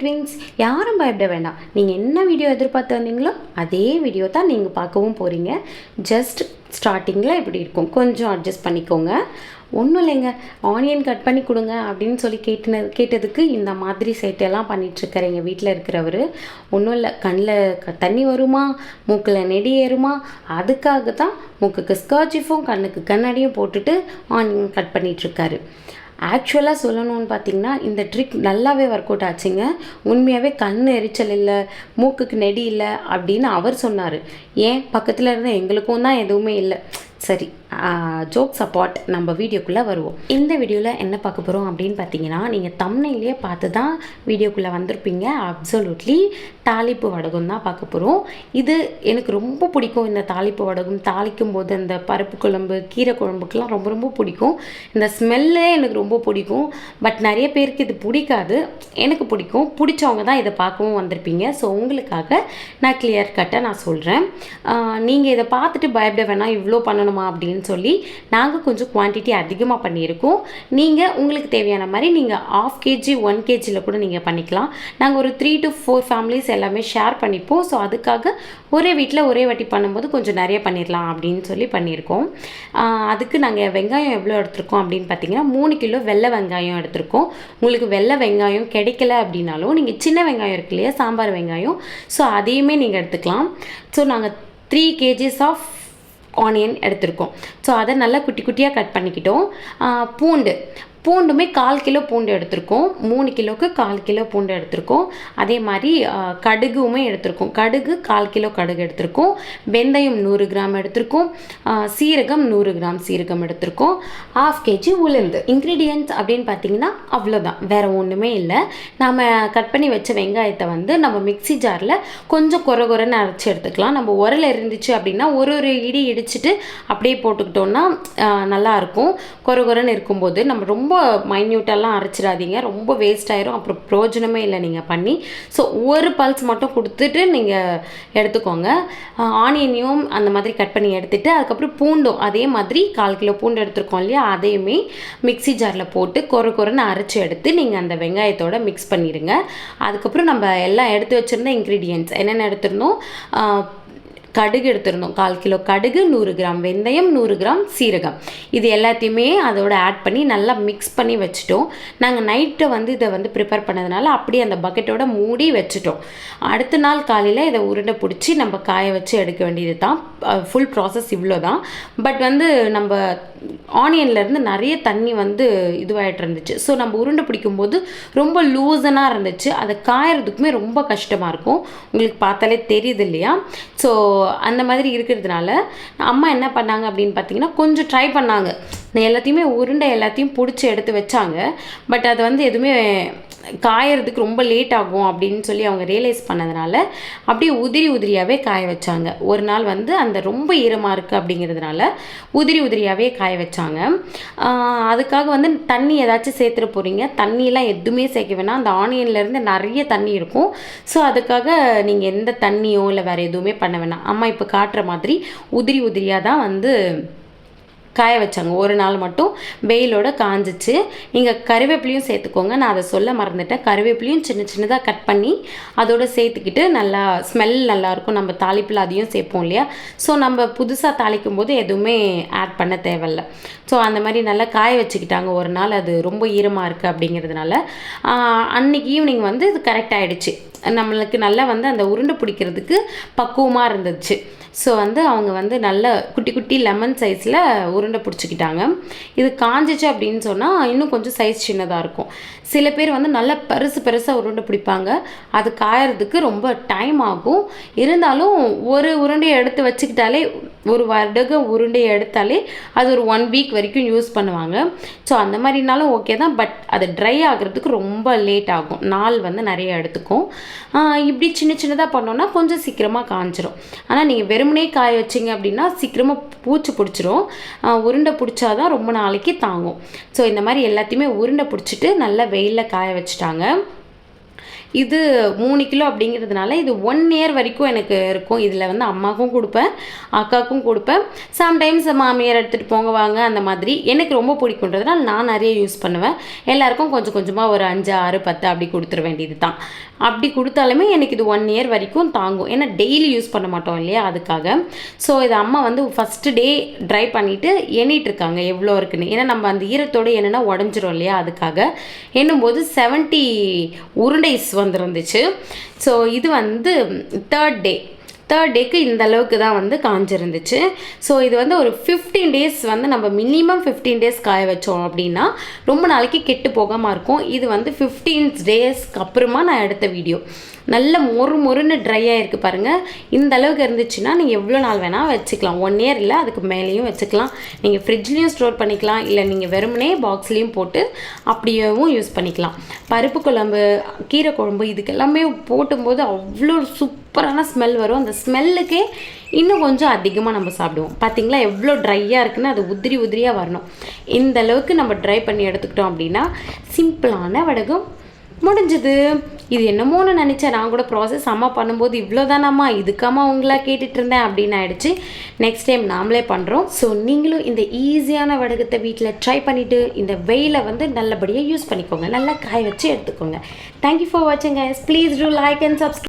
Twigs யாரும் பயப்பட வேண்டாம். நீங்கள் என்ன வீடியோ எதிர்பார்த்து வந்தீங்களோ அதே வீடியோ தான் நீங்கள் பார்க்கவும் போகிறீங்க ஜஸ்ட் ஸ்டார்டிங்கில் இப்படி இருக்கும். கொஞ்சம் அட்ஜஸ்ட் பண்ணிக்கோங்க. ஒன்றும் இல்லைங்க. ஆனியன் கட் பண்ணி கொடுங்க அப்படின்னு சொல்லி கேட்டுன கேட்டதுக்கு இந்த மாதிரி சேட்டையெல்லாம் பண்ணிகிட்ருக்காரு எங்கள் வீட்டில் இருக்கிறவர். ஒன்றும் இல்லை. கண்ணில் க தண்ணி வருமா? மூக்கில் நெடி ஏறுமா? அதுக்காக தான் மூக்குக்கு ஸ்கர்ச்சிஃபும் கண்ணுக்கு கண்ணாடியும் போட்டுட்டு ஆனியன் கட் பண்ணிகிட்ருக்காரு ஆக்சுவலாக சொல்லணும்னு பார்த்தீங்கன்னா இந்த ட்ரிக் நல்லாவே ஒர்க் அவுட் ஆச்சுங்க. உண்மையாகவே கண் எரிச்சல் இல்லை மூக்குக்கு நெடி இல்லை அப்படின்னு அவர் சொன்னார். ஏன்? பக்கத்தில் இருந்த எங்களுக்கும் தான் எதுவுமே இல்லை. சரி ஜோக் சப்பார்ட் நம்ம வீடியோக்குள்ளே வருவோம். இந்த வீடியோவில் என்ன பார்க்க போகிறோம் அப்படின்னு பார்த்தீங்கன்னா நீங்கள் தம்னையிலேயே பார்த்து தான் வீடியோக்குள்ளே வந்திருப்பீங்க. அப்சல்யூட்லி தாளிப்பு வடகம் தான் பார்க்க போகிறோம் இது எனக்கு ரொம்ப பிடிக்கும் இந்த தாளிப்பு வடகம். தாளிக்கும் போது அந்த பருப்பு குழம்பு கீரை குழம்புக்கெலாம் ரொம்ப ரொம்ப பிடிக்கும். இந்த ஸ்மெல்லே எனக்கு ரொம்ப பிடிக்கும். பட் நிறைய பேருக்கு இது பிடிக்காது. எனக்கு பிடிக்கும். பிடிச்சவங்க தான் இதை பார்க்கவும் வந்திருப்பீங்க. ஸோ உங்களுக்காக நான் கிளியர் கட்டாக நான் சொல்கிறேன் நீங்கள் இதை பார்த்துட்டு பயப்பட வேணாம். இவ்வளோ பண்ணணும். அப்படின்னு சொல்லி நாங்கள் கொஞ்சம் குவான்டிட்டி அதிகமாக பண்ணியிருக்கோம். நீங்கள் உங்களுக்கு தேவையான மாதிரி நீங்கள் ஆஃப் கேஜி ஒன் கேஜியில் கூட நீங்கள் பண்ணிக்கலாம். நாங்கள் ஒரு த்ரீ டு ஃபோர் ஃபேமிலிஸ் எல்லாமே ஷேர் பண்ணிப்போம். ஸோ அதுக்காக ஒரே வீட்டில் ஒரே வாட்டி பண்ணும்போது கொஞ்சம் நிறைய பண்ணிடலாம் அப்படின்னு சொல்லி பண்ணியிருக்கோம். அதுக்கு நாங்கள் வெங்காயம் எவ்வளோ எடுத்திருக்கோம் அப்படின்னு பார்த்தீங்கன்னா மூணு கிலோ வெள்ளை வெங்காயம் எடுத்திருக்கோம். உங்களுக்கு வெள்ளை வெங்காயம் கிடைக்கல அப்படின்னாலும் நீங்கள் சின்ன வெங்காயம் இருக்கு இல்லையா சாம்பார் வெங்காயம். ஸோ அதையுமே நீங்கள் எடுத்துக்கலாம். ஸோ நாங்கள் த்ரீ கேஜிஸ் ஆஃப் ஆனியன் எடுத்திருக்கோம். ஸோ அதை நல்லா குட்டி குட்டியாக கட் பண்ணிக்கிட்டோம். பூண்டு. பூண்டுமே கால் கிலோ பூண்டு எடுத்திருக்கோம். மூணு கிலோவுக்கு கால் கிலோ பூண்டு எடுத்திருக்கோம். அதே மாதிரி கடுகுமே எடுத்திருக்கோம். கடுகு கால் கிலோ கடுகு எடுத்திருக்கோம். வெந்தயம் நூறு கிராம் எடுத்திருக்கோம். சீரகம் நூறு கிராம் சீரகம் எடுத்திருக்கோம். ஹாஃப் கேஜி உளுந்து. இன்க்ரீடியன்ட்ஸ் அப்படின்னு பார்த்தீங்கன்னா அவ்வளோதான் வேறு ஒன்றுமே இல்லை. நாம் கட் பண்ணி வச்ச வெங்காயத்தை வந்து நம்ம மிக்ஸி ஜாரில் கொஞ்சம் குறை குறைன்னு அரைச்சி எடுத்துக்கலாம். நம்ம உரல் இருந்துச்சு அப்படின்னா ஒரு ஒரு இடி இடிச்சிட்டு அப்படியே போட்டுக்கிட்டோம்னா நல்லாயிருக்கும் குறை குறைன்னு இருக்கும்போது நம்ம ரொம்ப மைன்யூட்டெல்லாம் அரைச்சிடாதீங்க. ரொம்ப வேஸ்ட் ஆயிரும். அப்புறம் பிரயோஜனமே இல்லை நீங்கள் பண்ணி. ஸோ ஒரு பல்ஸ் மட்டும் கொடுத்துட்டு நீங்கள் எடுத்துக்கோங்க. ஆனியனையும் அந்த மாதிரி கட் பண்ணி எடுத்துகிட்டு அதுக்கப்புறம் பூண்டும் அதே மாதிரி கால் கிலோ பூண்டு எடுத்துருக்கோம் இல்லையா? அதையுமே மிக்ஸி ஜாரில் போட்டு கொர கொரன்னு அரைச்சி எடுத்து நீங்கள் அந்த வெங்காயத்தோட மிக்ஸ் பண்ணிடுங்க. அதுக்கப்புறம் நம்ம எல்லாம் எடுத்து வச்சுருந்த இன்க்ரீடியன்ட்ஸ் என்னென்ன எடுத்துருந்தோம்? கடுகு எடுத்திருந்தோம் கால் கிலோ கடுகு நூறு கிராம் வெந்தயம் நூறு கிராம் சீரகம். இது எல்லாத்தையுமே அதோட ஆட் பண்ணி நல்லா மிக்ஸ் பண்ணி வச்சுட்டோம். நாங்கள் நைட்டை வந்து இதை வந்து ப்ரிப்பேர் பண்ணதுனால அப்படியே அந்த பக்கெட்டோட மூடி வச்சுட்டோம். அடுத்த நாள் காலையில் இதை உருண்டை பிடிச்சி நம்ம காய வச்சு எடுக்க வேண்டியது தான் ஃபுல் ப்ராசஸ் இவ்வளோ தான் பட் வந்து நம்ம ஆனியன்லேருந்து நிறைய தண்ணி வந்து இதுவாகிட்டு இருந்துச்சு ஸோ நம்ம உருண்டை பிடிக்கும்போது ரொம்ப லூசனாக இருந்துச்சு. அதை காயறதுக்குமே ரொம்ப கஷ்டமாக இருக்கும். உங்களுக்கு பார்த்தாலே தெரியுது இல்லையா? ஸோ அந்த மாதிரி இருக்கிறதுனால அம்மா என்ன பண்ணாங்க அப்படின்னு பார்த்தீங்கன்னா கொஞ்சம் ட்ரை பண்ணாங்க. நான் எல்லாத்தையுமே உருண்டை எல்லாத்தையும் பிடிச்சி எடுத்து வச்சாங்க. பட் அது வந்து எதுவுமே காயறதுக்கு ரொம்ப லேட் ஆகும் அப்படின்னு சொல்லி அவங்க ரியலைஸ் பண்ணதுனால அப்படியே உதிரி உதிரியாகவே காய வச்சாங்க. ஒரு நாள் வந்து அந்த ரொம்ப ஈரமாக இருக்குது அப்படிங்கிறதுனால உதிரி உதிரியாகவே காய வச்சாங்க. அதுக்காக வந்து தண்ணி ஏதாச்சும் சேர்த்துட போகிறீங்க தண்ணியெல்லாம் எதுவுமே சேர்க்க வேணாம். அந்த ஆனியன்லேருந்து நிறைய தண்ணி இருக்கும். ஸோ அதுக்காக நீங்கள் எந்த தண்ணியோ இல்லை வேறு எதுவுமே பண்ண வேணாம். அம்மா இப்போ காட்டுற மாதிரி உதிரி உதிரியாக தான் வந்து காய வச்சாங்க. ஒரு நாள் மட்டும் வெயிலோட காஞ்சிச்சு. நீங்கள் கருவேப்பிலையும் சேர்த்துக்கோங்க. நான் அதை சொல்ல மறந்துட்டேன். கருவேப்பிலையும் சின்ன சின்னதாக கட் பண்ணி அதோட சேர்த்துக்கிட்டு நல்லா ஸ்மெல் நல்லாயிருக்கும் நம்ம தாளிப்பில் அதையும் சேர்ப்போம் இல்லையா? ஸோ நம்ம புதுசாக தாளிக்கும் போது எதுவுமே ஆட் பண்ண தேவையில்ல. ஸோ அந்த மாதிரி நல்லா காய வச்சுக்கிட்டாங்க. ஒரு நாள் அது ரொம்ப ஈரமாக இருக்குது அப்படிங்கிறதுனால அன்னைக்கு ஈவினிங் வந்து இது கரெக்ட் ஆகிடுச்சு நம்மளுக்கு நல்லா வந்து அந்த உருண்டை பிடிக்கிறதுக்கு பக்குவமாக இருந்துச்சு. ஸோ வந்து அவங்க வந்து நல்ல குட்டி குட்டி லெமன் சைஸில் உருண்டை பிடிச்சிக்கிட்டாங்க. இது காஞ்சிச்சு அப்படின்னு சொன்னால் இன்னும் கொஞ்சம் சைஸ் சின்னதாக இருக்கும். சில பேர் வந்து நல்ல பெருசு பெருசாக உருண்டை பிடிப்பாங்க. அது காயறதுக்கு ரொம்ப டைம் ஆகும். இருந்தாலும் ஒரு உருண்டையை எடுத்து வச்சுக்கிட்டாலே ஒரு வருடக உருண்டையை எடுத்தாலே அது ஒரு ஒன் வீக் வரைக்கும் யூஸ் பண்ணுவாங்க. ஸோ அந்த மாதிரினாலும் ஓகே தான். பட் அது ட்ரை ஆகுறதுக்கு ரொம்ப லேட் ஆகும். நாள் வந்து நிறைய எடுத்துக்கும். இப்படி சின்ன சின்னதாக பண்ணோன்னா கொஞ்சம் சீக்கிரமாக காஞ்சிரும். ஆனால் நீங்கள் வெறும் வெறுமனே காய வச்சிங்க அப்படின்னா சீக்கிரமாக பூச்சி பிடிச்சிரும். உருண்டை உருண்டை பிடிச்சாதான் ரொம்ப நாளைக்கு தாங்கும். ஸோ இந்த மாதிரி எல்லாத்தையுமே உருண்டை பிடிச்சிட்டு நல்லா வெயிலில் காய வச்சுட்டாங்க. இது மூணு கிலோ அப்படிங்கிறதுனால இது ஒன் இயர் வரைக்கும் எனக்கு இருக்கும். இதில் வந்து அம்மாவுக்கும் கொடுப்பேன் அக்காவுக்கும் கொடுப்பேன். சம்டைம்ஸ் மாமியார் எடுத்துகிட்டு போங்க வாங்க அந்த மாதிரி. எனக்கு ரொம்ப பிடிக்குன்றதுனால நான் நிறைய யூஸ் பண்ணுவேன். எல்லாருக்கும் கொஞ்சம் கொஞ்சமாக ஒரு அஞ்சு ஆறு பத்து அப்படி கொடுத்துட வேண்டியது தான் அப்படி கொடுத்தாலுமே எனக்கு இது ஒன் இயர் வரைக்கும் தாங்கும். ஏன்னா டெய்லி யூஸ் பண்ண மாட்டோம் இல்லையா அதுக்காக. ஸோ இது அம்மா வந்து ஃபஸ்ட்டு டே ட்ரை பண்ணிவிட்டு எண்ணிட்டு இருக்காங்க எவ்வளோ இருக்குன்னு. ஏன்னா நம்ம அந்த ஈரத்தோடு என்னென்னா உடஞ்சிரும் இல்லையா அதுக்காக. எண்ணும்போது செவன்ட்டி உருண்டைஸ் வந்துருந்துச்சு. ஸோ இது வந்து தேர்ட் டே தேர்ட் டேக்கு இந்த அளவுக்கு தான் வந்து காஞ்சிருந்துச்சு. ஸோ இது வந்து ஒரு ஃபிஃப்டீன் டேஸ் வந்து நம்ம மினிமம் ஃபிஃப்டீன் டேஸ் காய வச்சோம் அப்படின்னா ரொம்ப நாளைக்கு கெட்டு போகாமல் இருக்கும். இது வந்து ஃபிஃப்டீன் டேஸ்க்கு அப்புறமா நான் எடுத்த வீடியோ நல்ல மொறு மொறுன்னு ட்ரை ஆகிருக்கு பாருங்கள் இந்த அளவுக்கு இருந்துச்சுன்னா நீங்கள் எவ்வளோ நாள் வேணால் வச்சுக்கலாம். ஒன் இயர் இல்லை அதுக்கு மேலேயும் வச்சுக்கலாம். நீங்கள் ஃப்ரிட்ஜ்லேயும் ஸ்டோர் பண்ணிக்கலாம். இல்லை நீங்கள் வெறுமனே பாக்ஸ்லேயும் போட்டு அப்படியேவும் யூஸ் பண்ணிக்கலாம். பருப்பு குழம்பு கீரை குழம்பு இதுக்கெல்லாமே போட்டும்போது அவ்வளோ சூப் சூப்பரான ஸ்மெல் வரும். அந்த ஸ்மெல்லுக்கே இன்னும் கொஞ்சம் அதிகமாக நம்ம சாப்பிடுவோம். பார்த்தீங்களா எவ்வளோ ட்ரையாக இருக்குன்னு அது உதிரி உதிரியாக வரணும். இந்த அளவுக்கு நம்ம ட்ரை பண்ணி எடுத்துக்கிட்டோம் அப்படின்னா சிம்பிளான வடகம் முடிஞ்சது. இது என்னமோன்னு நினச்சேன் நான் கூட ப்ராசஸ் அம்மா பண்ணும்போது இவ்வளோ தானாம்மா இதுக்காம்மா உங்களா கேட்டுட்டு இருந்தேன் அப்படின்னு ஆயிடுச்சு. நெக்ஸ்ட் டைம் நாமளே பண்ணுறோம் ஸோ நீங்களும் இந்த ஈஸியான வடகத்தை வீட்டில் ட்ரை பண்ணிவிட்டு இந்த வெயிலை வந்து நல்லபடியாக யூஸ் பண்ணிக்கோங்க. நல்லா காய வச்சு எடுத்துக்கோங்க. தேங்க்யூ ஃபார் வாட்சிங் guys please do like and subscribe